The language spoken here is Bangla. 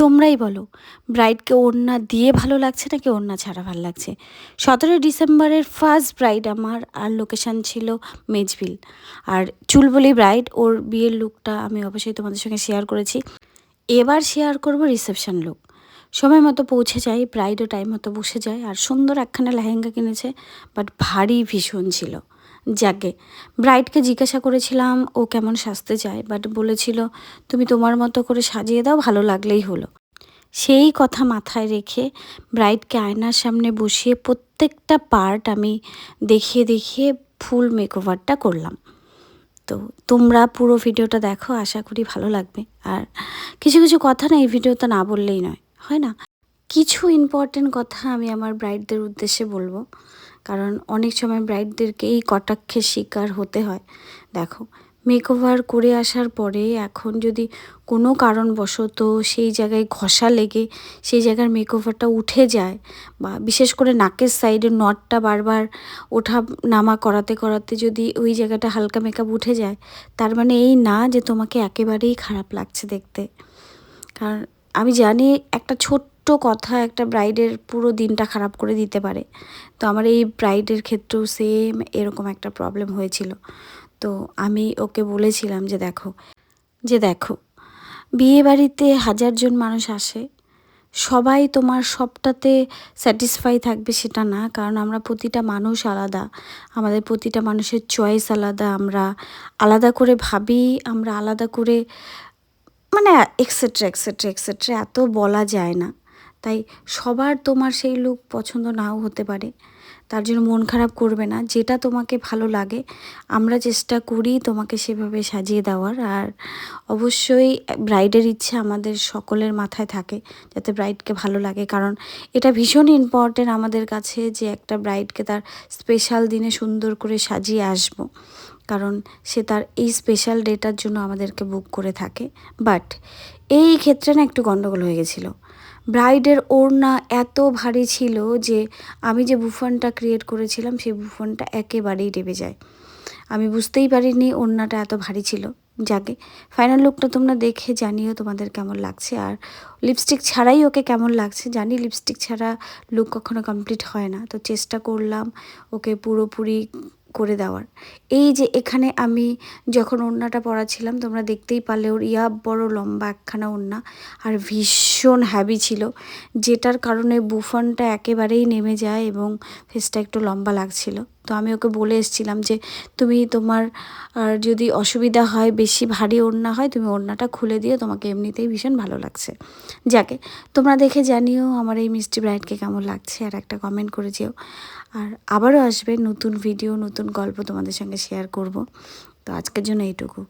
তোমরাই বলো, ব্রাইডকে ওড়না দিয়ে ভালো লাগছে নাকি ওড়না ছাড়া ভালো লাগছে? সতেরোই ডিসেম্বরের ফার্স্ট ব্রাইড আমার আর লোকেশান ছিল মেজবিল আর চুলবলি ব্রাইড ওর বিয়ের লুকটা আমি অবশ্যই তোমাদের সঙ্গে শেয়ার করেছি। এবার শেয়ার করব রিসেপশন লুক সময় মতো পৌঁছে যাই ব্রাইডও টাইম মতো বসে যায়, আর সুন্দর একখানা লেহেঙ্গা কিনেছে বাট ভারী ভীষণ ছিল। যাকে। ব্রাইডকে জিজ্ঞাসা করেছিলাম, ও কেমন সাজতে চায়? বাট বলেছিল, তুমি তোমার মতো করে সাজিয়ে দাও, ভালো লাগলেই হলো। সেই কথা মাথায় রেখে ব্রাইডকে আয়নার সামনে বসিয়ে প্রত্যেকটা পার্ট আমি দেখিয়ে দেখিয়ে ফুল মেকওভারটা করলাম। তো তোমরা পুরো ভিডিওটা দেখো, আশা করি ভালো লাগবে। আর কিছু কিছু কথা না এই ভিডিওতে না বললেই নয়, হয় না? কিছু ইম্পর্টেন্ট কথা আমি আমার ব্রাইডদের উদ্দেশ্যে বলব। কারণ অনেক সময় ব্রাইডদেরকে এই কটাক্ষের শিকার হতে হয়। দেখো মেকওভার করে আসার পরে এখন যদি কোনো কারণবশত সেই জায়গায় ঘষা লেগে সেই জায়গার মেকওভারটা উঠে যায় বা বিশেষ করে নাকের সাইডে নটটা বারবার ওঠা, নামা করাতে করাতে যদি ওই জায়গাটা হালকা মেকআপ উঠে যায়, তার মানে এই না যে তোমাকে একেবারেই খারাপ লাগছে দেখতে। কারণ আমি জানি একটা ছোট্ট কথা, একটা ব্রাইডের পুরো দিনটা খারাপ করে দিতে পারে। তো আমার এই ব্রাইডের ক্ষেত্রেও সেম এরকম একটা প্রবলেম হয়েছিল। তো আমি ওকে বলেছিলাম যে দেখো যে দেখো, বিয়ে বাড়িতে হাজারজন মানুষ আসে, সবাই তোমার সবটাতে স্যাটিসফাই থাকবে সেটা না, কারণ আমরা প্রতিটা মানুষ আলাদা, আমাদের প্রতিটা মানুষের চয়েস আলাদা, আমরা আলাদা করে ভাবি, আমরা আলাদা করে মানে এক্সেট্রা এক্সেট্রা এক্সেট্রা এত বলা যায় না। তাই সবার তোমার সেই লুক পছন্দ নাও হতে পারে। তার জন্য মন খারাপ করবে না, যেটা তোমাকে ভালো লাগে, আমরা চেষ্টা করি তোমাকে সেভাবে সাজিয়ে দেওয়ার। আর অবশ্যই ব্রাইডের ইচ্ছে আমাদের সকলের মাথায় থাকে যাতে ব্রাইডকে ভালো লাগে, কারণ এটা ভীষণ ইম্পর্টেন্ট আমাদের কাছে যে একটা ব্রাইডকে তার স্পেশাল দিনে সুন্দর করে সাজিয়ে আসব। কারণ সে তার এই স্পেশাল ডেটার জন্য আমাদেরকে বুক করে থাকে। বাট এই ক্ষেত্রে না একটু গণ্ডগোল হয়ে গেছিল। ব্রাইডের ওড়না এত ভারী ছিল যে আমি যে বুফনটা ক্রিয়েট করেছিলাম, সেই বুফনটা একেবারেই ডেবে যায়। আমি বুঝতেই পারিনি ওড়নাটা এত ভারী ছিল। যাকে ফাইনাল লুকটা তোমরা দেখে জানিও তোমাদের কেমন লাগছে। আর লিপস্টিক ছাড়াই ওকে কেমন লাগছে জানি লিপস্টিক ছাড়া লুক কখনো কমপ্লিট হয় না। তো চেষ্টা করলাম ওকে পুরোপুরি করে দেওয়ার। এই যে এখানে আমি যখন ওড়নাটা পরাছিলাম তোমরা দেখতেই পারলে ওর ইয়া বড় লম্বা একখানা ওড়না আর ভীষণ হ্যাবি ছিল, যেটার কারণে বুফনটা একেবারেই নেমে যায় এবং ফেসটা একটু লম্বা লাগছিল। তো আমি ওকে বলে এসেছিলাম যে, তুমি তোমার যদি অসুবিধা হয়, বেশি ভারী ওড়না হয়, তুমি ওড়নাটা খুলে দিও, তোমাকে এমনিতেই ভীষণ ভালো লাগছে। যাকে, তোমরা দেখে জানিও আমার এই মিষ্টি ব্রাইডকে কেমন লাগছে, আর একটা কমেন্ট করে যেও। আর আবারও আসবে নতুন ভিডিও নতুন গল্প তোমাদের সঙ্গে শেয়ার করব। তো আজকের জন্য এইটুকু।